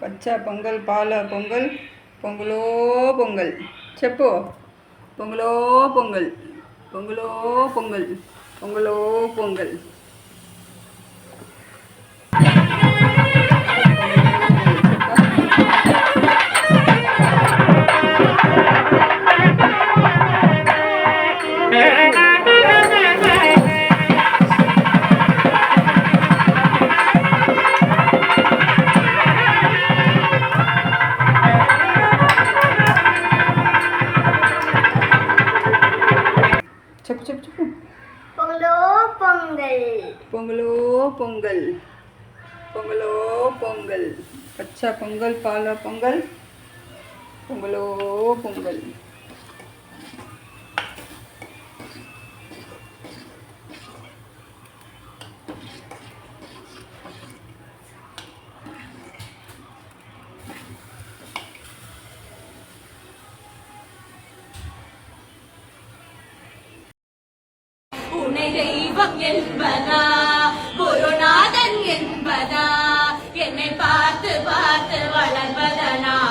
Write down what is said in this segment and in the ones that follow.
பச்சை பொங்கல் பால பொங்கல். పొంగులో పొంగల్. పొంగలో పొంగల్ చెప్పు. పొంగలో పొంగల్. పొంగలో పొంగల్. పొంగలో పొంగల్. Yeah. பொங்கல். பொங்கலோ பொங்கல். பொங்கலோ பொங்கல். பச்சா பொங்கல் பாலா பொங்கல். பொங்கலோ பொங்கல். தெய்வம் என்பதா? குருநாதன் என்பதா? என்னை பார்த்து பார்த்து வளர்வதனா?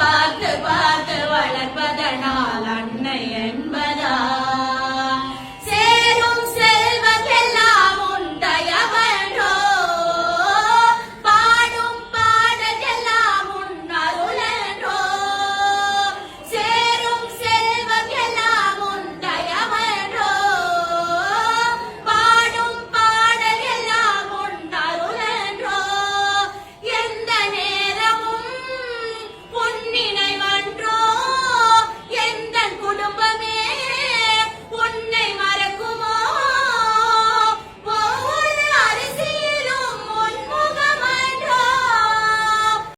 பார்த்து பார்த்து வளர்ப்பதனால் அன்னையை